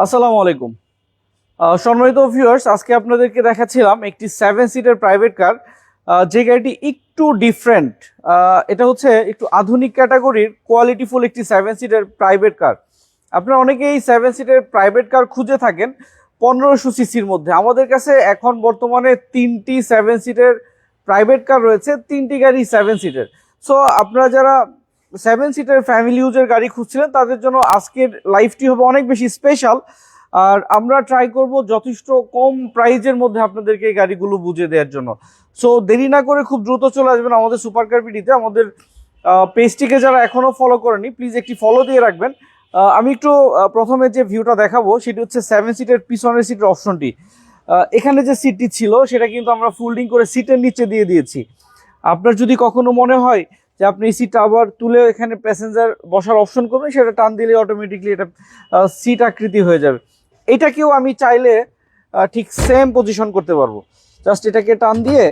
আসসালামু আলাইকুম। সম্মানিত ভিউয়ার্স আজকে আপনাদেরকে দেখাচ্ছিলাম একটি সেভেন সিটের প্রাইভেট কার যে গাড়িটি একটু ডিফারেন্ট এটা হচ্ছে একটু আধুনিক ক্যাটাগরির কোয়ালিটিফুল একটি সেভেন সিটের প্রাইভেট কার আপনারা অনেকেই সেভেন সিটের প্রাইভেট কার খুঁজে থাকেন পনেরোশো সিসির মধ্যে। আমাদের কাছে এখন বর্তমানে তিনটি সেভেন সিটের প্রাইভেট কার রয়েছে, তিনটি গাড়ি সেভেন সিটের সো আপনারা যারা সেভেন সিটের ফ্যামিলি ইউজের গাড়ি খুঁজছিলেন, তাদের জন্য আজকের লাইফটি হবে অনেক বেশি স্পেশাল আর আমরা ট্রাই করব যথেষ্ট কম প্রাইজের মধ্যে আপনাদেরকে এই গাড়িগুলো বুঝিয়ে দেওয়ার জন্য। সো দেরি না করে খুব দ্রুত চলে আসবেন আমাদের সুপার কার্পিটিতে আমাদের পেজটিকে যারা এখনও ফলো করেনি প্লিজ একটি ফলো দিয়ে রাখবেন। আমি একটু প্রথমে যে ভিউটা দেখাবো, সেটি হচ্ছে সেভেন সিটের পিছনের সিটের অপশনটি এখানে যে সিটটি ছিল, সেটা কিন্তু আমরা ফোল্ডিং করে সিটের নিচে দিয়ে দিয়েছি। আপনার যদি কখনো মনে হয় যে আপনি সিটটা আবার তুলে এখানে প্যাসেঞ্জার বসার অপশন করবেন, সেটা টান দিলে অটোমেটিকলি এটা সিট আকৃতি হয়ে যাবে। এটাকেও আমি চাইলে ঠিক সেম পজিশন করতে পারব। জাস্ট এটাকে টান দিয়ে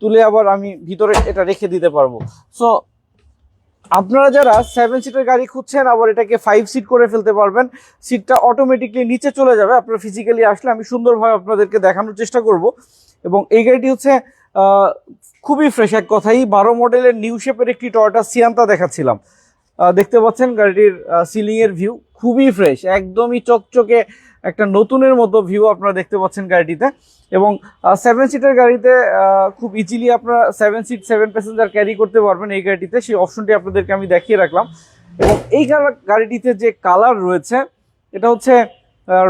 তুলে আবার আমি ভিতরে এটা রেখে দিতে পারব। সো আপনারা যারা সেভেন সিটের গাড়ি খুঁজছেন, আবার এটাকে ফাইভ সিট করে ফেলতে পারবেন সিটটা অটোমেটিকলি নিচে চলে যাবে। আপনারা ফিজিক্যালি আসলে আমি সুন্দরভাবে আপনাদেরকে দেখানোর চেষ্টা করব। এবং এই গাড়িটি হচ্ছে খুবই ফ্রেশ এক কথাই। বারো মডেলের নিউ শেপের একটি টয়টা সিয়ান্তা দেখাচ্ছিলাম। দেখতে পাচ্ছেন গাড়িটির সিলিং এর ভিউ খুবই ফ্রেশ একদমই চকচকে একটা নতুনের মতো ভিউ আপনারা দেখতে পাচ্ছেন গাড়িটিতে। এবং সেভেন সিটের গাড়িতে খুব ইজিলি আপনারা seven seat seven passenger carry করতে পারবেন এই গাড়িটিতে। সেই অপশনটি আপনাদেরকে আমি দেখিয়ে রাখলাম। এবং এই গাড়িটিতে যে কালার রয়েছে, এটা হচ্ছে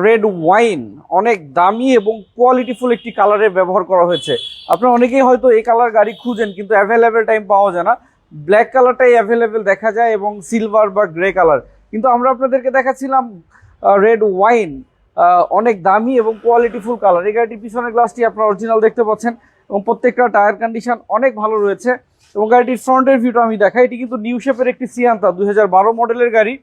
রেড ওয়াইন অনেক দামি এবং কোয়ালিটিফুল একটি কালারের ব্যবহার করা হয়েছে। আপনারা অনেকেই হয়তো এই কালার গাড়ি খুঁজেন, কিন্তু অ্যাভেলেবেল টাইম পাওয়া যায় না। ব্ল্যাক কালারটাই অ্যাভেলেবেল দেখা যায় এবং সিলভার বা গ্রে কালার কিন্তু আমরা আপনাদেরকে দেখাচ্ছিলাম রেড ওয়াইন অনেক দামি এবং কোয়ালিটিফুল কালার এই গাড়িটির পিছনের গ্লাসটি আপনারা অরিজিনাল দেখতে পাচ্ছেন এবং প্রত্যেকটা টায়ার কন্ডিশন অনেক ভালো রয়েছে এবং গাড়িটির ফ্রন্টের ভিউটা আমি দেখাই। এটি কিন্তু নিউ শেপের একটি সিয়ান্তা দুই হাজার বারো মডেলের গাড়ি,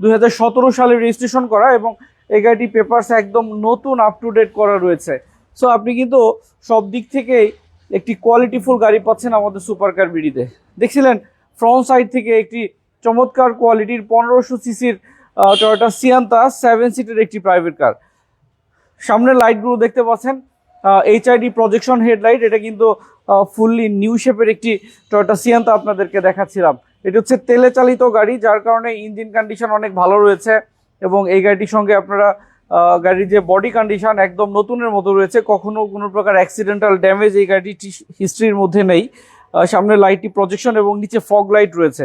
দুই হাজার সতেরো সালে রেজিস্ট্রেশন করা এবং এই গাড়িটি পেপারস একদম নতুন আপ টু ডেট করা রয়েছে। সো আপনি কিন্তু সব দিক থেকেই একটি কোয়ালিটিফুল গাড়ি পাচ্ছেন আমাদের সুপার কার বিডিতে। দেখছিলেন? ফ্রন্ট সাইড থেকে একটি চমৎকার কোয়ালিটির পনেরোশো সিসির টয়োটা সিয়ান্তা সেভেন সিটের একটি প্রাইভেট কার সামনের লাইটগুলো দেখতে পাচ্ছেন। এইচআইডি প্রজেকশন হেডলাইট এটা কিন্তু ফুললি নিউ শেপের একটি টয়োটা সিয়ান্তা আপনাদেরকে দেখাচ্ছিলাম। এটি হচ্ছে তেলে চালিত গাড়ি, যার কারণে ইঞ্জিন কন্ডিশন অনেক ভালো রয়েছে। এবং এই গাড়িটির সঙ্গে আপনারা গাড়ির যে বডি কন্ডিশন একদম নতুনের মতো রয়েছে, কখনো কোনো প্রকার অ্যাক্সিডেন্টাল ড্যামেজ এই গাড়িটি হিস্ট্রির মধ্যে নেই। সামনে লাইটটি প্রজেকশন এবং নিচে ফগ লাইট রয়েছে।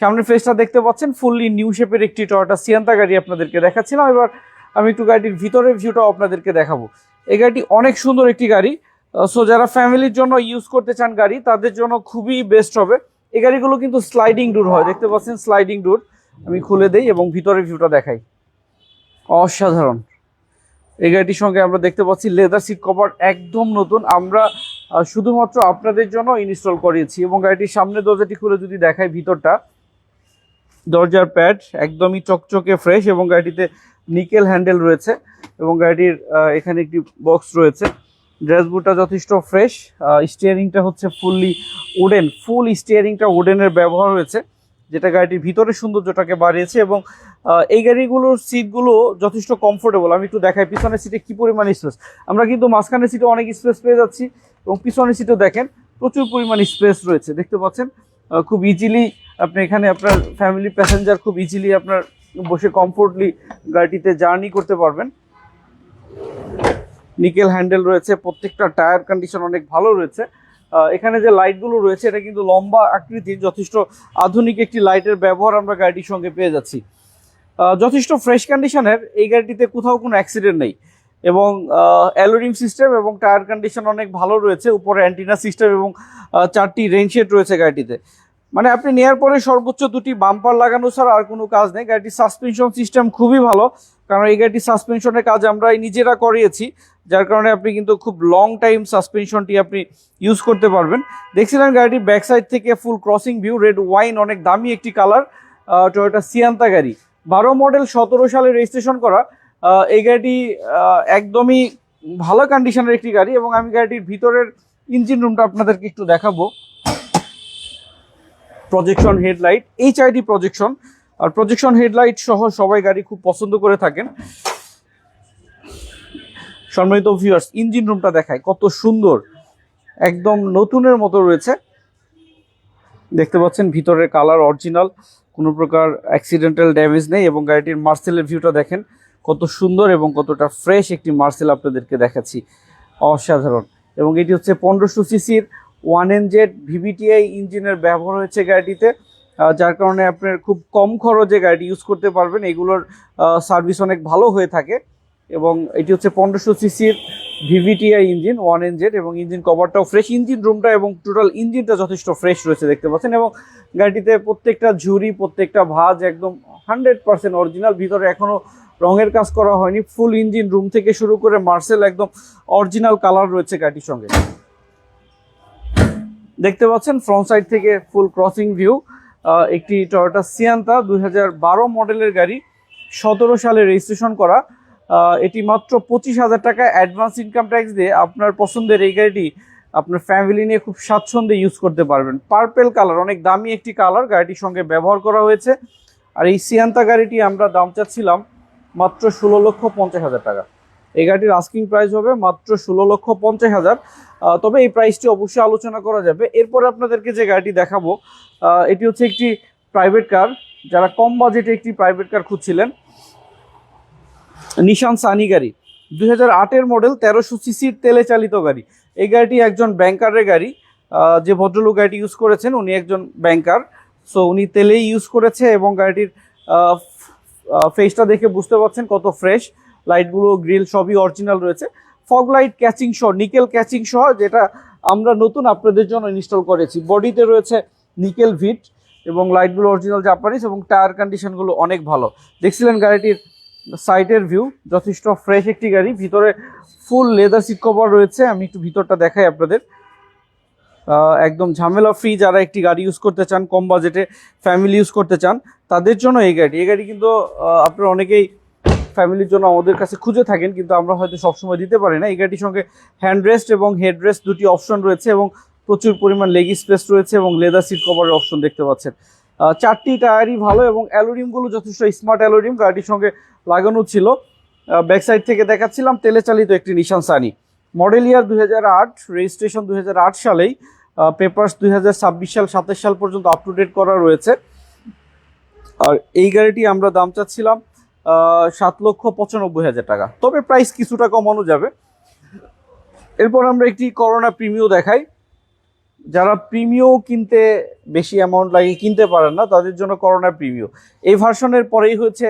সামনের ফেসটা দেখতে পাচ্ছেন ফুললি নিউ শেপের একটি টয়টা সিয়ান্তা গাড়ি আপনাদেরকে দেখাচ্ছিলাম। এবার আমি একটু গাড়িটির ভিতরের ভিউটাও আপনাদেরকে দেখাবো। এই গাড়িটি অনেক সুন্দর একটি গাড়ি। সো যারা ফ্যামিলির জন্য ইউজ করতে চান গাড়ি, তাদের জন্য খুবই বেস্ট হবে। এই গাড়িগুলো কিন্তু স্লাইডিং ডোর হয়। দেখতে পাচ্ছেন স্লাইডিং ডোর আমি খুলে দেই এবং ভিতরের ভিউটা দেখাই। অসাধারণ। এই গাড়িটির সঙ্গে আমরা দেখতে পাচ্ছি লেদার সিট কভার একদম নতুন। আমরা শুধুমাত্র আপনাদের জন্য ইনস্টল করিয়েছি এবং গাড়িটির সামনে দরজাটি খুলে যদি দেখাই ভিতরটা, দরজার প্যাড একদমই চকচকে ফ্রেশ এবং গাড়িটিতে নিকেল হ্যান্ডেল রয়েছে এবং গাড়িটির এখানে একটি বক্স রয়েছে। ড্যাশবোর্ডটা যথেষ্ট ফ্রেশ স্টিয়ারিংটা হচ্ছে ফুললি উডেন ফুল স্টিয়ারিংটা উডেনের ব্যবহার হয়েছে। যেটা গাড়িটির ভিতরে সৌন্দর্যটাকে বাড়িয়েছে এবং এই গাড়িগুলোর সিটগুলো যথেষ্ট কমফোর্টেবল আমি একটু দেখাই, পিছনের সিটে কি পরিমাণ স্পেস আমরা কিন্তু মাঝখানের সিটে অনেক স্পেস পেয়ে যাচ্ছি এবং পিছনের সিটেও দেখেন, প্রচুর পরিমাণ স্পেস রয়েছে। দেখতে পাচ্ছেন খুব ইজিলি আপনি এখানে আপনার ফ্যামিলি প্যাসেঞ্জার খুব ইজিলি আপনার বসে কমফোর্টলি গাড়িটিতে জার্নি করতে পারবেন। নিকেল হ্যান্ডেল রয়েছে, প্রত্যেকটা টায়ার কন্ডিশন অনেক ভালো রয়েছে। এখানে যে লাইটগুলো রয়েছে, এটা কিন্তু লম্বা আকৃতির, যথেষ্ট আধুনিক একটি লাইটের ব্যবহার আমরা গাড়িটির সঙ্গে পেয়ে যাচ্ছি। যথেষ্ট ফ্রেশ কন্ডিশনের এই গাড়িটিতে কোথাও কোনো অ্যাক্সিডেন্ট নেই। এবং অ্যালোরিং সিস্টেম এবং টায়ার কন্ডিশন অনেক ভালো রয়েছে, উপরে অ্যান্টিনা সিস্টেম এবং চারটি রেনশেড রয়েছে গাড়িটিতে। মানে আপনি নেওয়ার পরে সর্বোচ্চ দুটি বাম্পার লাগানো ছাড়া আর কোনো কাজ নেই। গাড়িটির সাসপেনশন সিস্টেম খুবই ভালো, কারণ এই গাড়িটির সাসপেনশনের কাজ আমরা নিজেরা করিয়েছি। যার কারণে আপনি কিন্তু খুব লং টাইম সাসপেনশনটি আপনি ইউজ করতে পারবেন। দেখছিলেন গাড়িটি ব্যাক সাইড থেকে full crossing view red wine অনেক দামি একটি কালার টয়োটা সিয়ান্তা গাড়ি। বারো মডেল সতেরো সালে রেজিস্ট্রেশন করা। এই গাড়িটি একদমই ভালো কন্ডিশনের একটি গাড়ি এবং আমি গাড়িটির ভিতরের ইঞ্জিন রুমটা আপনাদেরকে একটু দেখাবো। প্রজেকশন হেডলাইট এইচআইডি প্রজেকশন আর প্রজেকশন হেডলাইট সহ সবাই গাড়ি খুব পছন্দ করে থাকেন। সম্মানিত ভিউয়ার্স ইঞ্জিন রুমটা দেখায় কত সুন্দর, একদম নতুনের মতো রয়েছে। দেখতে পাচ্ছেন, ভিতরের কালার অরিজিনাল কোনো প্রকার অ্যাক্সিডেন্টাল ড্যামেজ নেই এবং গাড়িটির মার্সেলের ভিউটা দেখেন, কত সুন্দর এবং কতটা ফ্রেশ একটি মার্সেল আপনাদেরকে দেখাচ্ছি। অসাধারণ। এবং এটি হচ্ছে পনেরোশো সিসির ওয়ান এন জেড ভিভিটিআই ইঞ্জিনের ব্যবহার হয়েছে গাড়িটিতে যার কারণে আপনার খুব কম খরচে গাড়িটি ইউজ করতে পারবেন। এগুলোর সার্ভিস অনেক ভালো হয়ে থাকে। এবং এটি হচ্ছে পনেরোশো সিসির ভিভিটিআই ইঞ্জিন ওয়ান জেড এবং ইঞ্জিন কভারটাও ফ্রেশ ইঞ্জিন রুমটা এবং টোটাল ইঞ্জিনটা যথেষ্ট ফ্রেশ রয়েছে দেখতে পাচ্ছেন, এবং গাড়িটিতে প্রত্যেকটা ঝুড়ি, প্রত্যেকটা ভাজ একদম হান্ড্রেড পার্সেন্ট অরিজিনাল ভিতরে এখনও রঙের কাজ করা হয়নি ফুল ইঞ্জিন রুম থেকে শুরু করে মার্সেল একদম অরিজিনাল কালার রয়েছে গাড়িটির সঙ্গে। দেখতে পাচ্ছেন ফ্রন্ট সাইড থেকে ফুল ক্রসিং ভিউ একটি টয়োটা সিয়ান্তা দুই হাজার বারো মডেলের গাড়ি, সতেরো সালে রেজিস্ট্রেশন করা। এটি মাত্র পঁচিশ হাজার টাকা অ্যাডভান্স ইনকাম ট্যাক্স দিয়ে আপনার পছন্দের এই গাড়িটি আপনার ফ্যামিলি নিয়ে খুব স্বাচ্ছন্দ্যে ইউজ করতে পারবেন। পার্পেল কালার অনেক দামি একটি কালার গাড়িটির সঙ্গে ব্যবহার করা হয়েছে। আর এই সিয়ান্তা গাড়িটি আমরা দাম চাচ্ছিলাম মাত্র ষোলো লক্ষ পঞ্চাশ হাজার টাকা। এই গাড়িটির আস্কিং প্রাইস হবে মাত্র ষোলো লক্ষ পঞ্চাশ হাজার। তবে এই প্রাইসটি অবশ্যই আলোচনা করা যাবে। এরপরে আপনাদেরকে যে গাড়িটি দেখাবো এটি হচ্ছে একটি প্রাইভেট কার যারা কম বাজেটে একটি প্রাইভেট কার খুঁজছিলেন নিশান সানি গাড়ি। দুই হাজার আটের মডেল তেরোশো সিসির তেলে চালিত গাড়ি। এই গাড়িটি একজন ব্যাংকারের গাড়ি। যে ভদ্রলোক গাড়িটি ইউজ করেছেন, উনি একজন ব্যাংকার সো উনি তেলেই ইউজ করেছে এবং গাড়িটির ফেসটা দেখে বুঝতে পারছেন কত ফ্রেশ লাইটগুলো গ্রিল সবই অরিজিনাল রয়েছে। ফগ লাইট ক্যাচিং সহ নিকেল ক্যাচিং সহ যেটা আমরা নতুন আপনাদের জন্য ইনস্টল করেছি। বডিতে রয়েছে নিকেল ভিট এবং লাইটগুলো অরিজিনাল জাপানিজ এবং টায়ার কন্ডিশনগুলো অনেক ভালো। দেখছিলেন গাড়িটির সাইডের ভিউ যথেষ্ট ফ্রেশ একটি গাড়ি। ভিতরে ফুল লেদার সিট কভার রয়েছে। আমি একটু ভিতরটা দেখাই আপনাদের। একদম ঝামেলা ফ্রি যারা একটি গাড়ি ইউজ করতে চান, কম বাজেটে ফ্যামিলি ইউজ করতে চান, তাদের জন্য এই গাড়ি। এই গাড়ি কিন্তু আপনারা অনেকেই ফ্যামিলির জন্য আমাদের কাছে খুঁজে থাকেন, কিন্তু আমরা হয়তো সবসময় দিতে পারি না। এই গাড়িটির সঙ্গে হ্যান্ড রেস্ট এবং হেড রেস্ট দুটি অপশন রয়েছে এবং প্রচুর পরিমাণ লেগ স্পেস রয়েছে এবং লেদার সিট কভারের অপশন দেখতে পাচ্ছেন। চারটি টায়ারই ভালো এবং অ্যালোরিমগুলো যথেষ্ট স্মার্ট অ্যালোরিম গাড়িটির সঙ্গে লাগানো ছিল। ব্যাক সাইড থেকে দেখাচ্ছিলাম তেলে চালিত একটি নিশান সানি মডেল ইয়ার দু হাজার আট রেজিস্ট্রেশন আট সালেই পেপার্স দু হাজার ছাব্বিশ সাল, সাতাশ সাল পর্যন্ত আপ টু ডেট করা রয়েছে। আর এই গাড়িটি আমরা দাম চাচ্ছিলাম সাত লক্ষ পঁচানব্বই হাজার টাকা। তবে প্রাইস কিছুটা কমানো যাবে। এরপর আমরা একটি করোনা প্রিমিও দেখাই। যারা প্রিমিও কিনতে বেশি অ্যামাউন্ট লাগিয়ে কিনতে পারেন না, তাদের জন্য করোনা প্রিমিও এই ভার্সনের পরেই হচ্ছে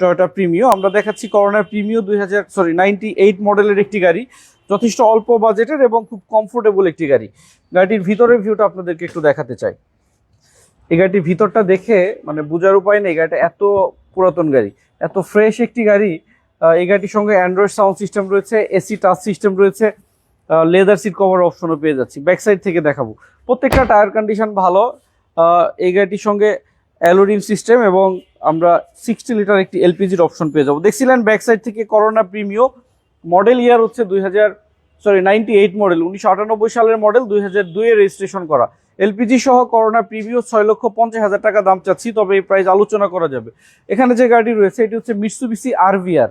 টয়োটা প্রিমিও আমরা দেখাচ্ছি করোনা প্রিমিও দুই হাজার সরি নাইনটি এইট মডেলের একটি গাড়ি। যথেষ্ট অল্প বাজেটের এবং খুব কমফোর্টেবল একটি গাড়ি। গাড়িটির ভিতরের ভিউটা আপনাদেরকে একটু দেখাতে চাই। এই গাড়িটির ভিতরটা দেখে মানে বোঝার উপায় নেই, গাড়িটা এত পুরাতন গাড়ি, এত ফ্রেশ একটি গাড়ি। এই গাড়িটির সঙ্গে অ্যান্ড্রয়েড সাউন্ড সিস্টেম রয়েছে এসি টাচ সিস্টেম রয়েছে লেদার সিট কভার অপশনও পেয়ে যাচ্ছি। ব্যাক সাইড থেকে দেখাবো। প্রত্যেকটা টায়ার কন্ডিশন ভালো। এই গাড়িটির সঙ্গে অ্যালোডিন সিস্টেম এবং আমরা সিক্সটি লিটার একটি এলপিজির অপশন পেয়ে যাব। দেখছিলেন ব্যাক সাইড থেকে করোনা প্রিমিও মডেল ইয়ার হচ্ছে দুই হাজার সরি নাইনটি এইট মডেল উনিশশো আটানব্বই সালের মডেল দুই হাজার দুইয়ে রেজিস্ট্রেশন করা। এলপিজি সহ করোনা প্রিভিও ছয় লক্ষ পঞ্চাশ হাজার টাকা দাম চাচ্ছি, তবে এই প্রাইস আলোচনা করা যাবে। এখানে যে গাড়ি রয়েছে, এটি হচ্ছে মিটসুবিসি আরভিআর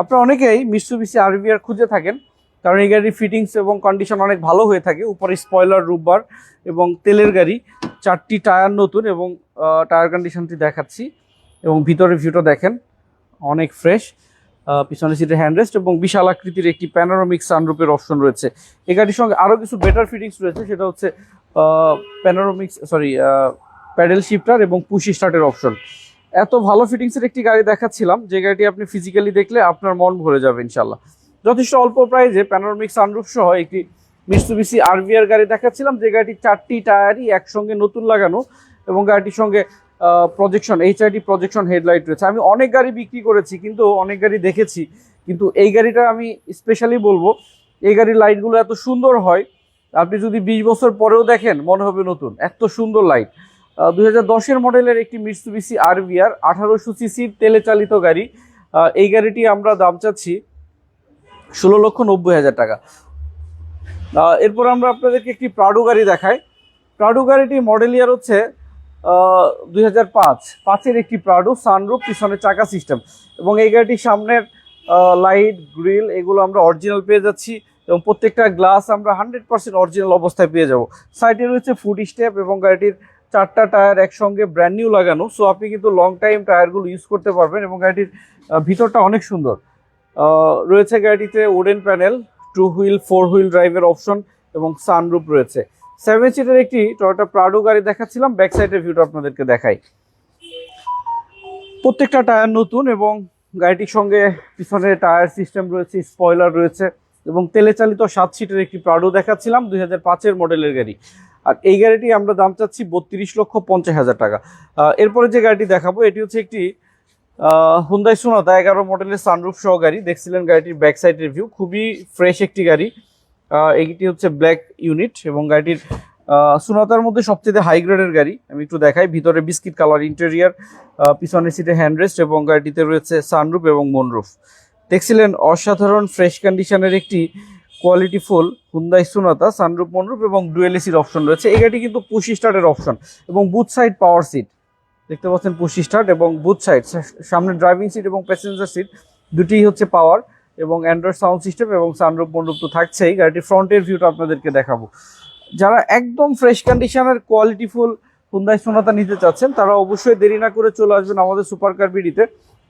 আপনারা অনেকেই মিটসুবিসি আরভিআর খুঁজে থাকেন, কারণ এই গাড়ির ফিটিংস এবং কন্ডিশন অনেক ভালো হয়ে থাকে। উপরে স্পয়লার রুববার এবং তেলের গাড়ি, চারটি টায়ার নতুন এবং টায়ার কন্ডিশনটি দেখাচ্ছি। এবং ভিতরের ভিউটা দেখেন, অনেক ফ্রেশ পিছনে সিটের হ্যান্ডরেস্ট এবং বিশাল আকৃতির একটি প্যানোরামিক সানরুপের অপশন রয়েছে। এই গাড়ির সঙ্গে আরও কিছু বেটার ফিটিংস রয়েছে, সেটা হচ্ছে প্যানোরামিক সরি প্যাডেল শিফটার এবং পুশি স্টার্টের অপশন এত ভালো ফিটিংসের একটি গাড়ি দেখাচ্ছিলাম, যে গাড়িটি আপনি ফিজিক্যালি দেখলে আপনার মন ভরে যাবে ইনশাল্লাহ যথেষ্ট অল্প প্রাইজে প্যানোরামিক সানরুফ সহ একটি মিটসুবিসি আরভিআর গাড়ি দেখাচ্ছিলাম, যে গাড়িটি চারটি টায়ারই একসঙ্গে নতুন লাগানো এবং গাড়িটির সঙ্গে প্রজেকশন এইচআইডি প্রজেকশন হেডলাইট রয়েছে। আমি অনেক গাড়ি বিক্রি করেছি, কিন্তু অনেক গাড়ি দেখেছি, কিন্তু এই গাড়িটা আমি স্পেশালি বলব, এই গাড়ির লাইটগুলো এত সুন্দর হয়, আপনি যদি বিশ বছর পরেও দেখেন, মনে হবে নতুন, এত সুন্দর লাইট দু হাজার মডেলের একটি মিটসুবিসি আরভিআর আঠারোশো সিসির তেলে চালিত গাড়ি। এই গাড়িটি আমরা দাম চাচ্ছি ষোলো লক্ষ নব্বই হাজার টাকা। এরপর আমরা আপনাদেরকে একটি প্রাডো গাড়ি দেখাই। প্রাডো গাড়িটি মডেল ইয়ার হচ্ছে দুই হাজার পাঁচ। পাঁচের একটি প্রাডো সানরুফ পিছনে চাকা সিস্টেম এবং এই গাড়িটির সামনের লাইট গ্রিল এগুলো আমরা অরিজিনাল পেয়ে যাচ্ছি। এবং প্রত্যেকটা গ্লাস আমরা হান্ড্রেড পার্সেন্ট অরিজিনাল অবস্থায় পেয়ে যাব। সাইডে রয়েছে ফুড স্টেপ এবং গাড়িটির চারটা টায়ার একসঙ্গে ব্র্যান্ড নিউ লাগানো। সো আপনি কিন্তু লং টাইম টায়ারগুলো ইউজ করতে পারবেন এবং গাড়িটির ভিতরটা অনেক সুন্দর। রয়েছে গাড়িটিতে wooden panel two wheel four wheel ড্রাইভের অপশন এবং সানরুপ রয়েছে। সেভেন সিটের একটি টয়োটা প্রাডো গাড়ি দেখাচ্ছিলাম। ব্যাক সাইডের ভিউটা আপনাদেরকে দেখাই। প্রত্যেকটা টায়ার নতুন এবং গাড়িটির সঙ্গে পিছনে টায়ার সিস্টেম রয়েছে স্পয়লার রয়েছে এবং তেলে চালিত সাত সিটের একটি প্রাডো দেখাচ্ছিলাম, দুই হাজার পাঁচের মডেলের গাড়ি। আর এই গাড়িটি আমরা দাম চাচ্ছি বত্রিশ লক্ষ পঞ্চাশ হাজার টাকা। এরপরে যে গাড়িটি দেখাবো, এটি হচ্ছে একটি হুন্দাই সোনাতা এগারো মডেলের সানরুফ সহ গাড়ি। দেখছিলেন গাড়িটির ব্যাক সাইড ভিউ খুবই ফ্রেশ একটি গাড়ি। এইটি হচ্ছে ব্ল্যাক ইউনিট এবং গাড়িটির সোনাতার মধ্যে সবচেয়ে হাই গ্রেডের গাড়ি। আমি একটু দেখাই, ভিতরে বিস্কিট কালার ইন্টেরিয়ার পিছনের সিটে হ্যান্ডরেস্ট এবং গাড়িটিতে রয়েছে সানরুফ এবং মনরুফ দেখছিলেন অসাধারণ ফ্রেশ কন্ডিশনের একটি quality full Hyundai Sonata sunroof moonroof এবং ডুয়েল এসির অপশন রয়েছে। এই গাড়িটি কিন্তু পুশি স্টার্টের অপশন এবং বুথ সাইড পাওয়ার সিট দেখতে পাচ্ছেন পুশি স্টার্ট এবং বুথ সাইড সামনে ড্রাইভিং সিট এবং প্যাসেঞ্জার সিট দুটিই হচ্ছে পাওয়ার এবং অ্যান্ড্রয়েড সাউন্ড সিস্টেম এবং সানরুফ মন্ডপ তো থাকছেই, গাড়িটির ফ্রন্টের ভিউটা আপনাদেরকে দেখাবো। যারা একদম ফ্রেশ কন্ডিশনের কোয়ালিটিফুল হুন্দাই সোনাতা নিতে চাচ্ছেন, তারা অবশ্যই দেরি না করে চলে আসবেন আমাদের সুপার কার বিডিতে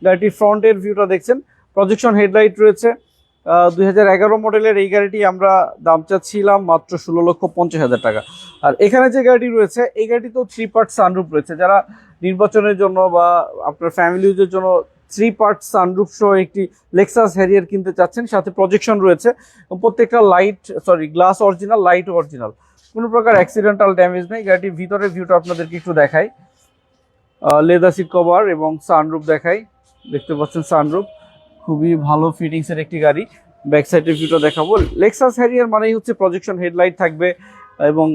গাড়িটির ফ্রন্টের ভিউটা দেখছেন প্রজেকশন হেডলাইট রয়েছে। দুই হাজার এগারো মডেলের এই গাড়িটি আমরা দাম চাচ্ছিলাম মাত্র ষোলো লক্ষ পঞ্চাশ হাজার টাকা। আর এখানে যে গাড়িটি রয়েছে, এই গাড়িতেও থ্রি পার্ট সানরুফ রয়েছে। যারা নির্বাচনের জন্য বা আপনার ফ্যামিলি ইউজের জন্য থ্রি পার্ট সানরুফ সহ একটি লেক্সাস হ্যারিয়ার কিনতে চাচ্ছেন। সাথে প্রজেকশন রয়েছে। প্রত্যেকটা light sorry glass original light original কোনো প্রকার অ্যাক্সিডেন্টাল ড্যামেজ নেই। গাড়িটির ভিতরের ভিউটা আপনাদেরকে একটু দেখাই। লেদার সিট কভার এবং সানরুফ দেখাই। দেখতে পাচ্ছেন সানরুফ খুবই ভালো ফিটিংসের একটি গাড়ি। ব্যাক সাইডের ভিউটা দেখাবো। লেক্সাস হ্যারিয়ার মানেই হচ্ছে প্রজেকশন হেডলাইট থাকবে এবং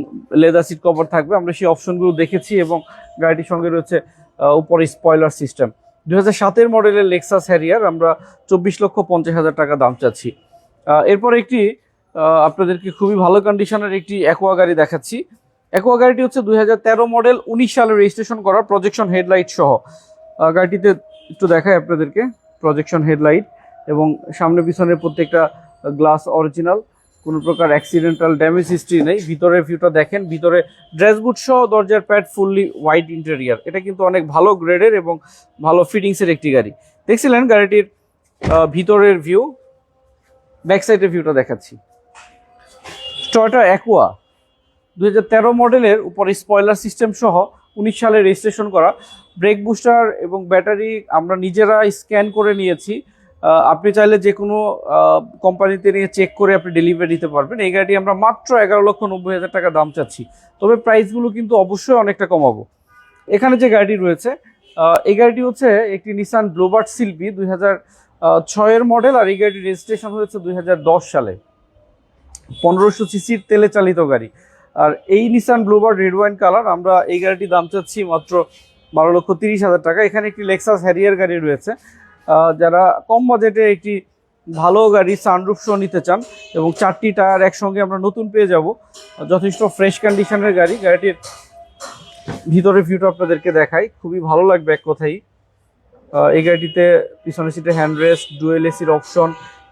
লেদার সিট কভার থাকবে। আমরা সেই অপশনগুলো দেখেছি এবং গাড়িটির সঙ্গে রয়েছে উপরে স্পয়লার সিস্টেম দু হাজার সাতের মডেলের লেক্সাস হ্যারিয়ার আমরা চব্বিশ লক্ষ পঞ্চাশ হাজার টাকা দাম চাচ্ছি। এরপর একটি আপনাদেরকে খুবই ভালো কন্ডিশনের একটি অ্যাকোয়া গাড়ি দেখাচ্ছি। অ্যাকোয়া গাড়িটি হচ্ছে দুই হাজার তেরো মডেল, উনিশ সালে রেজিস্ট্রেশন করা প্রজেকশন হেডলাইট সহ। গাড়িটিতে একটু দেখায় আপনাদেরকে প্রজেকশন হেডলাইট এবং সামনে পিছনে প্রত্যেকটা গ্লাস অরিজিনাল কোনো প্রকার অ্যাক্সিডেন্টাল ড্যামেজ হিস্ট্রি নেই। ভিতরের ভিউটা দেখেন, ভিতরে ড্রেসবুট সহ দরজার প্যাড ফুললি হোয়াইট ইন্টেরিয়ার এটা কিন্তু অনেক ভালো গ্রেডের এবং ভালো ফিটিংসের একটি গাড়ি। দেখছিলেন গাড়িটির ভিতরের ভিউ ব্যাক সাইডের ভিউটা দেখাচ্ছি। টয়টা অ্যাকোয়া দু হাজার তেরো মডেলের উপর স্পয়লার সিস্টেম সহ উনিশ সালে রেজিস্ট্রেশন করা। ব্রেক বুস্টার এবং ব্যাটারি আমরা নিজেরা স্ক্যান করে নিয়েছি। আপনি চাইলে যে কোনো কোম্পানিতে নিয়ে চেক করে আপনি ডেলিভারি দিতে পারবেন। এই গাড়িটি আমরা মাত্র এগারো লক্ষ নব্বই হাজার টাকা দাম চাচ্ছি। তবে প্রাইসগুলো কিন্তু অবশ্যই অনেকটা কমাবো। এখানে যে গাড়িটি রয়েছে এই গাড়িটি হচ্ছে একটি নিসান ব্লোবার্ট শিল্পী দুই হাজার ছয়ের মডেল আর এই গাড়িটির রেজিস্ট্রেশন হয়েছে দুই হাজার দশ সালে। পনেরোশো সিসির তেলে চালিত গাড়ি। আর এই Nissan Bluebird red wine colour আমরা এই গাড়িটির দাম চাচ্ছি মাত্র বারো লক্ষ তিরিশ হাজার টাকা। এখানে একটি লেক্সাস হ্যারিয়ার গাড়ি রয়েছে। যারা কম বাজেটে একটি ভালো গাড়ি সানরুফ শো নিতে চান এবং চারটি টায়ার একসঙ্গে আমরা নতুন পেয়ে যাব, যথেষ্ট ফ্রেশ কন্ডিশনের গাড়ি। গাড়িটির ভিতরের ভিউটা আপনাদেরকে দেখাই। খুবই ভালো লাগবে এক কথাই। এই গাড়িটিতে পিছনে সিটে হ্যান্ডরেস্ট ডুয়েল এসির অপশন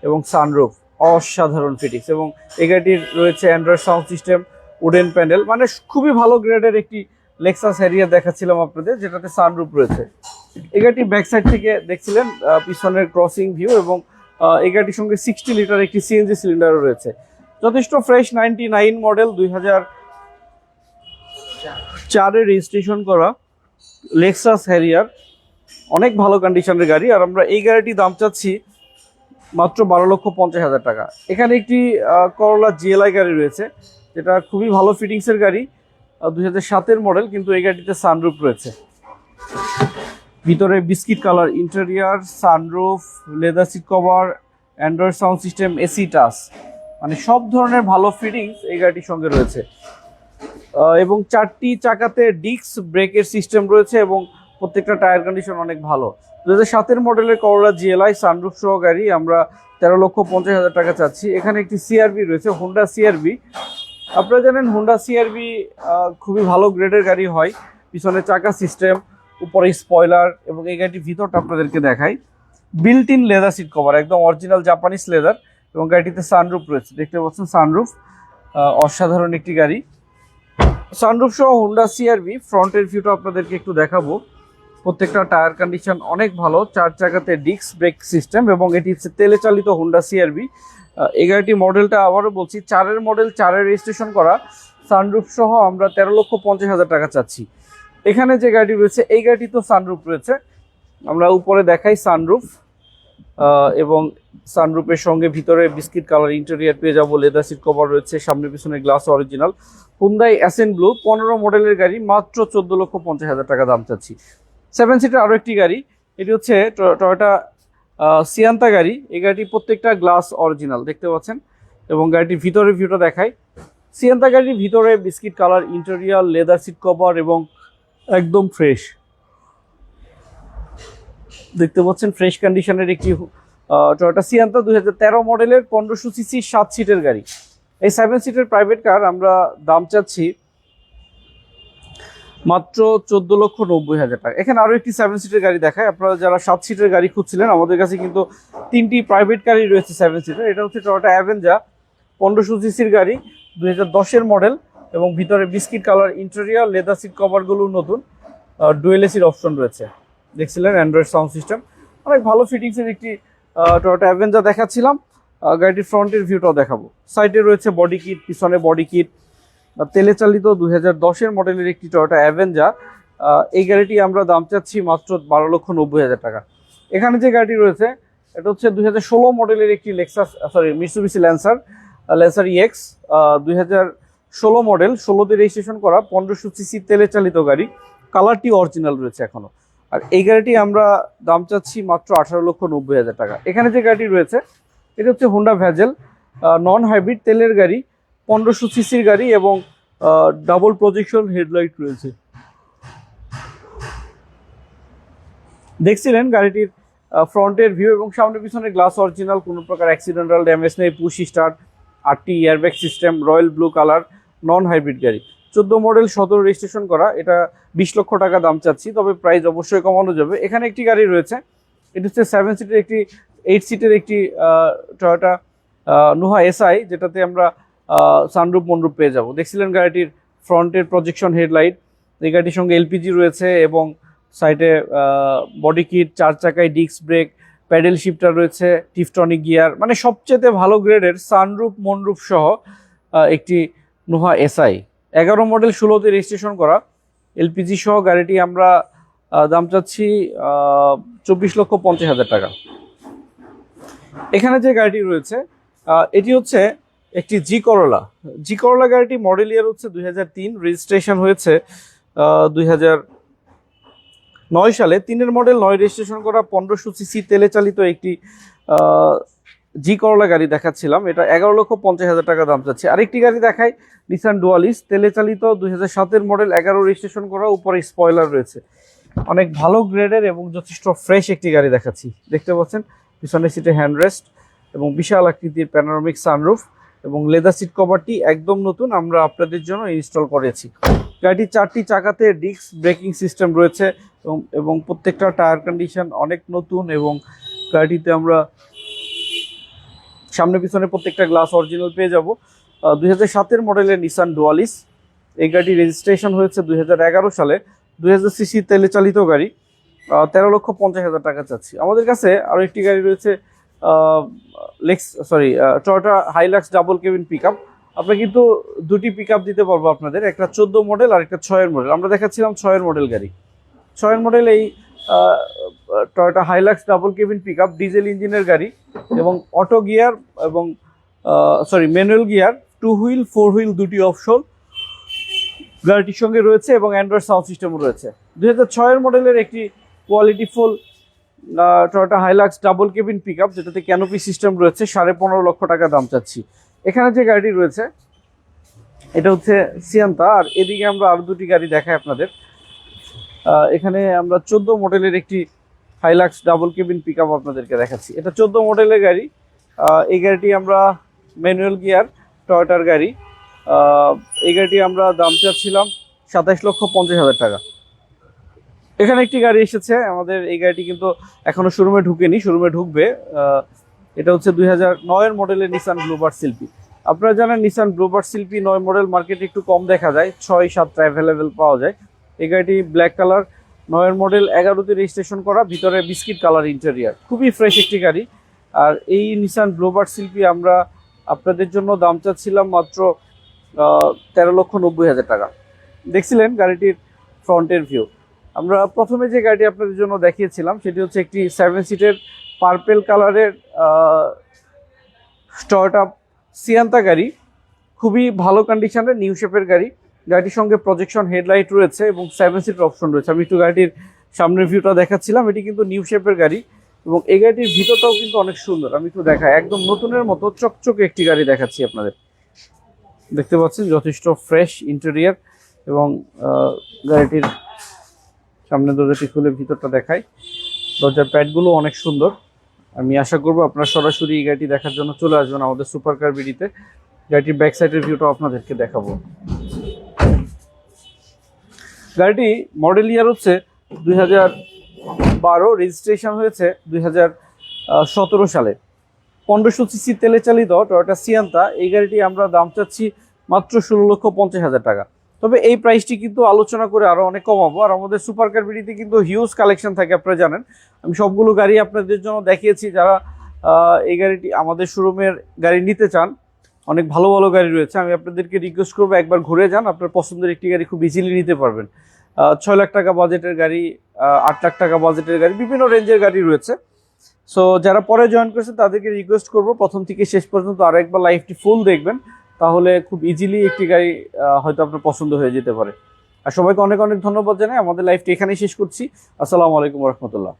এবং সানরুফ অসাধারণ ফিটিংস এবং এই গাড়িটির রয়েছে Android sound system wooden panel মানে খুবই ভালো গ্রেডের একটি লেক্সাস হ্যারিয়ার দেখাচ্ছিলাম আপনাদের, যেটাতে সানরুফ রয়েছে। এই গাড়িটি ব্যাক সাইড থেকে দেখছিলেন পিছনের ক্রসিং ভিউ এবং গাড়িটির সঙ্গে সিক্সটি লিটার একটি সিএনজি সিলিন্ডারও রয়েছে। যথেষ্ট ফ্রেশ নাইনটি নাইন মডেল দুই হাজার চারে রেজিস্ট্রেশন করা লেক্সাস হ্যারিয়ার অনেক ভালো কন্ডিশনের গাড়ি, আর আমরা এই গাড়িটির দাম চাচ্ছি মাত্র বারো লক্ষ পঞ্চাশ হাজার টাকা। এখানে একটি করলা জিএলআই গাড়ি রয়েছে, যেটা খুবই ভালো ফিটিংসের গাড়ি দুই হাজার সাতের মডেল কিন্তু এই গাড়িতে সানরুফ রয়েছে। ভিতরে biscuit colour interior sunroof leather seat cover Android sound system AC touch মানে সব ধরনের ভালো ফিটিংস এই গাড়িটির সঙ্গে রয়েছে। এবং চারটি চাকাতে ডিস্ক ব্রেকের সিস্টেম রয়েছে এবং প্রত্যেকটা টায়ার কন্ডিশন অনেক ভালো। দু হাজার সাতের মডেলের করলা জিএলআই সানরুফ সহ গাড়ি আমরা তেরো লক্ষ পঞ্চাশ হাজার টাকা চাচ্ছি। এখানে একটি সিআরবি রয়েছে হোন্ডা সিআরবি আপনারা জানেন হোন্ডা সিআরবি খুবই ভালো গ্রেডের গাড়ি হয়। পিছনে চাকা সিস্টেম উপরে স্পয়লার এবং এই গাড়িটির ভিতরটা আপনাদেরকে দেখাই। Built in leather seat cover একদম অরিজিনাল জাপানিজ লেদার এবং গাড়িটিতে সানরুফ রয়েছে। দেখতে পাচ্ছেন সানরুফ অসাধারণ একটি গাড়ি। সানরুফ সহ হোন্ডা সিআরবি ফ্রন্টের ভিউটা আপনাদেরকে একটু দেখাবো। প্রত্যেকটা টায়ার কন্ডিশন অনেক ভালো, চার চাকাতে ডিস্ক ব্রেক সিস্টেম এবং এটি হচ্ছে তেলে চালিত হোন্ডা সিআরবি এই গাড়িটি মডেলটা আবারও বলছি, চারের মডেল চারের রেজিস্ট্রেশন করা। সানরুফ সহ আমরা তেরো লক্ষ পঞ্চাশ হাজার টাকা চাচ্ছি। এখানে যে গাড়ি রয়েছে, এই গাড়িটি তো সানরুফ রয়েছে। আমরা উপরে দেখাই সানরুফ এবং সানরুফের সঙ্গে ভিতরে বিস্কিট কালার ইন্টেরিয়ার পেয়ে যাব লেদার সিট কভার রয়েছে, সামনে পিছনে glass original Hyundai Accent blue পনেরো মডেলের গাড়ি, মাত্র চোদ্দ লক্ষ পঞ্চাশ হাজার টাকা দাম চাচ্ছি। সেভেন সিটার আরও একটি গাড়ি, এটি হচ্ছে টয়োটা সিয়ান্তা গাড়ি। এই গাড়িটি প্রত্যেকটা গ্লাস অরিজিনাল দেখতে পাচ্ছেন? এবং গাড়িটির ভিতরে ভিউটা দেখায় সিয়ান্তা গাড়ির ভিতরে biscuit colour interior leather seat cover এবং একদম ফ্রেশ দেখতে পাচ্ছেন ফ্রেশ কন্ডিশনের একটি টয়োটা সিয়ান্তা দুই হাজার তেরো মডেলের পনেরোশো সিসি সাত সিটের গাড়ি। এই সেভেন সিটের প্রাইভেট কার আমরা দাম চাচ্ছি মাত্র চোদ্দ লক্ষ নব্বই হাজার টাকা। এখানে আরও একটি সেভেন সিটের গাড়ি দেখায়। আপনারা যারা সাত সিটের গাড়ি খুঁজছিলেন, আমাদের কাছে কিন্তু তিনটি প্রাইভেট গাড়ি রয়েছে সেভেন সিটের এটা হচ্ছে টয়োটা অ্যাভেঞ্জা পনেরোশো সিসির গাড়ি, দুই হাজার দশের মডেল এবং ভিতরে biscuit colour interior leather seat কভারগুলো নতুন। ডুয়েল এসির অপশন রয়েছে। দেখছিলেন? অ্যান্ড্রয়েড সাউন্ড সিস্টেম অনেক ভালো ফিটিংসের একটি টয়োটা অ্যাভেঞ্জার দেখাচ্ছিলাম। গাড়িটির ফ্রন্টের ভিউটাও দেখাবো। সাইডে রয়েছে বডি কিট পিছনে বডি কিট তেলে চালিত দুই হাজার মডেলের একটি টয়োটা অ্যাভেঞ্জার এই গাড়িটি আমরা দাম চাচ্ছি মাত্র বারো লক্ষ নব্বই হাজার টাকা। এখানে যে গাড়িটি রয়েছে, এটা হচ্ছে দুই হাজার ষোলো মডেলের একটি Lexus sorry Mitsubishi Lancer Lancer EX দুই হাজার ষোলো মডেল, ষোলোতে রেজিস্ট্রেশন করা, পনেরোশো সিসি তেলে চালিত গাড়ি। কালারটি অরিজিনাল রয়েছে এখনও। আর এই গাড়িটি আমরা দাম চাচ্ছি মাত্র আঠারো লক্ষ নব্বই হাজার টাকা। এখানে যে গাড়িটি রয়েছে, এটা হচ্ছে হোন্ডা ভ্যাজেল নন হাইব্রিড তেলের গাড়ি, পনেরোশো সিসির গাড়ি এবং ডাবল প্রজেকশন হেডলাইট রয়েছে। দেখছিলেন গাড়িটির ফ্রন্টের ভিউ এবং সামনে পিছনে গ্লাস অরিজিনাল কোনো প্রকার অ্যাক্সিডেন্টাল ড্যামেজ নেই, পুশ স্টার্ট আটটি airbag system royal blue colour non hybrid গাড়ি। চোদ্দ মডেল সতেরো রেজিস্ট্রেশন করা, এটা বিশ লক্ষ টাকা দাম চাচ্ছি, তবে প্রাইস অবশ্যই কমানো যাবে। এখানে একটি গাড়ি রয়েছে, এটি হচ্ছে সেভেন সিটের একটি এইট সিটের একটি টয়োটা নোহা এসআই যেটাতে আমরা সানরুপ মনরূপ পেয়ে যাব। দেখছিলেন গাড়িটির ফ্রন্টের প্রজেকশন হেডলাইট এই গাড়িটির সঙ্গে এলপিজি রয়েছে এবং সাইডে বডি কিট চার চাকায় ডিস্ক ব্রেক প্যাডেল শিফটার রয়েছে টিফটনিক গিয়ার মানে সবচেয়ে ভালো গ্রেডের সানরুপ মনরুপ সহ একটি নোহা এসআই। এগারো মডেল ষোলোতে রেজিস্ট্রেশন করা। এলপিজি সহ গাড়িটি আমরা দাম চাচ্ছি চব্বিশ লক্ষ পঞ্চাশ হাজার টাকা। এখানে যে গাড়িটি রয়েছে এটি হচ্ছে একটি জি করলা। জি করলা গাড়িটি মডেল ইয়ার হচ্ছে দুই হাজার তিন রেজিস্ট্রেশন হয়েছে দুই নয় সালে। তিনের মডেল নয় রেজিস্ট্রেশন করা পনেরোশো সিসি তেলে চালিত একটি জি করলা গাড়ি দেখাচ্ছিলাম। এটা এগারো লক্ষ পঞ্চাশ হাজার টাকা দাম চাচ্ছে। আরেকটি গাড়ি দেখাই নিসান ডুয়ালিস তেলে চালিত দুই হাজার সাতের মডেল এগারো রেজিস্ট্রেশন করা, উপরে স্পয়লার রয়েছে। অনেক ভালো গ্রেডের এবং যথেষ্ট ফ্রেশ একটি গাড়ি দেখাচ্ছি। দেখতে পাচ্ছেন, পিছনের সিটে হ্যান্ডরেস্ট এবং বিশাল আকৃতির প্যানোরামিক সানরুফ এবং লেদার সিট কভারটি একদম নতুন, আমরা আপনাদের জন্য ইনস্টল করেছি। গাড়িটির চারটি চাকাতে ডিস্ক ব্রেকিং সিস্টেম রয়েছে এবং প্রত্যেকটা টায়ার কন্ডিশন অনেক নতুন এবং গাড়িটিতে আমরা সামনে পিছনে প্রত্যেকটা গ্লাস অরিজিনাল পেয়ে যাব। দুই হাজার সাতের মডেলের নিসান ডুয়ালিস এই গাড়ি রেজিস্ট্রেশন হয়েছে দুই হাজার এগারো সালে। দুই হাজার সিসি তেলে চালিত গাড়ি। তেরো লক্ষ পঞ্চাশ হাজার টাকা চাচ্ছি। আমাদের কাছে আরও একটি গাড়ি রয়েছে লেক্স sorry Toyota Hilux double cabin pick up কিন্তু দুটি পিক আপ দিতে পারব আপনাদের। একটা চোদ্দ মডেল আর একটা ছয়ের মডেল আমরা দেখাচ্ছিলাম ছয়ের মডেল গাড়ি। ছয়ের মডেল এই Toyota Hilux double cabin pick up diesel ইঞ্জিনের গাড়ি। এবং অটো গিয়ার এবং sorry manual gear two wheel four wheel দুটি অপশন গাড়িটির সঙ্গে রয়েছে এবং অ্যান্ড্রয়েড সাউন্ড সিস্টেমও রয়েছে। দুই হাজার মডেলের একটি quality full Toyota Hilux double cabin pickup যেটাতে ক্যানোপি সিস্টেম রয়েছে, সাড়ে পনেরো লক্ষ টাকা দাম চাচ্ছি। এখানে যে গাড়িটি রয়েছে, এটা হচ্ছে সিয়ান্তা আর এদিকে আমরা আরও দুটি গাড়ি দেখাই আপনাদের। এখানে আমরা চোদ্দ মডেলের একটি Hilux double cabin pick up আপনাদেরকে দেখাচ্ছি। এটা চোদ্দ মডেলের গাড়ি। এই গাড়িটি আমরা ম্যানুয়াল গিয়ার টয়টার গাড়ি। এই গাড়িটি আমরা দাম চাচ্ছিলাম সাতাইশ লক্ষ পঞ্চাশ হাজার টাকা। এখানে একটি গাড়ি এসেছে। আমাদের এই গাড়িটি কিন্তু এখনও শোরুমে ঢুকেনি শোরুমে ঢুকবে। এটা হচ্ছে দুই হাজার নয়ের মডেলের নিসান ব্লুবার্ড শিল্পী আপনারা জানেন নিসান ব্লুবার্ড শিল্পী নয় মডেল মার্কেটে একটু কম দেখা যায়, ছয় সাতটা অ্যাভেলেবেল পাওয়া যায়। এই গাড়িটি ব্ল্যাক কালার নয়ের মডেল এগারোতে রেজিস্ট্রেশন করা, ভিতরে বিস্কিট কালার ইন্টেরিয়ার। খুবই ফ্রেশ একটি গাড়ি। আর এই নিসান ব্লুবার্ড শিল্পী আমরা আপনাদের জন্য দাম চাচ্ছিলাম মাত্র তেরো লক্ষ নব্বই হাজার টাকা। দেখছিলেন গাড়িটির ফ্রন্টের ভিউ আমরা প্রথমে যে গাড়িটি আপনাদের জন্য দেখিয়েছিলাম, সেটি হচ্ছে একটি সেভেন সিটের পার্পেল কালারের স্টর্ট আপ সিয়ান্তা গাড়ি। খুবই ভালো কন্ডিশনের নিউ শেপের গাড়ি। গাড়িটির সঙ্গে প্রজেকশন হেডলাইট রয়েছে এবং সেভেন সিটের অপশন রয়েছে। আমি একটু গাড়িটির সামনের ভিউটা দেখাচ্ছিলাম। এটি কিন্তু নিউ শেপের গাড়ি এবং এই গাড়িটির ভিতরটাও কিন্তু অনেক সুন্দর। আমি একটু দেখাই। একদম নতুনের মতো চকচকে একটি গাড়ি দেখাচ্ছি আপনাদের। দেখতে পাচ্ছেন, যথেষ্ট ফ্রেশ ইন্টেরিয়ার এবং গাড়িটির সামনে দরজাটি খুলে ভিতরটা দেখাই। দরজার প্যাডগুলো অনেক সুন্দর। আমি আশা করব আপনারা সরাসরি এই গাড়িটি দেখার জন্য চলে আসবেন আমাদের সুপার কার বিডিতে। গাড়িটির ব্যাক সাইডের ভিউটা আপনাদেরকে দেখাবো। গাড়িটি মডেল ইয়ার হচ্ছে দুই হাজার বারো রেজিস্ট্রেশন হয়েছে দুই হাজার সতেরো সালে। পনেরোশো সিসি তেলে চালিত টয়োটা সিয়ান্তা এই গাড়িটি আমরা দাম চাচ্ছি মাত্র ষোলো লক্ষ পঞ্চাশ হাজার টাকা। তবে এই প্রাইসটি কিন্তু আলোচনা করে আরও অনেক কমাবো। আর আমাদের সুপার কার কিন্তু হিউজ কালেকশন থাকে, আপনারা জানেন। আমি সবগুলো গাড়ি আপনাদের জন্য দেখিয়েছি যারা এই গাড়িটি আমাদের শোরুমের গাড়ি নিতে চান। অনেক ভালো ভালো গাড়ি রয়েছে। আমি আপনাদেরকে রিকোয়েস্ট করব, একবার ঘুরে যান। আপনার পছন্দের একটি গাড়ি খুব ইজিলি নিতে পারবেন। ছয় লাখ টাকা বাজেটের গাড়ি আট লাখ টাকা বাজেটের গাড়ি, বিভিন্ন রেঞ্জের গাড়ি রয়েছে। সো যারা পরে জয়েন করেছে তাদেরকে রিকোয়েস্ট করব। প্রথম থেকে শেষ পর্যন্ত আরও একবার লাইভটি ফুল দেখবেন। তাহলে খুব ইজিলি একটি গাড়ি হয়তো আপনার পছন্দ হয়ে যেতে পারে। আর সবাইকে অনেক অনেক ধন্যবাদ জানাই। আমাদের লাইফটি এখানেই শেষ করছি। আসসালামু আলাইকুম রহমতুল্লাহ।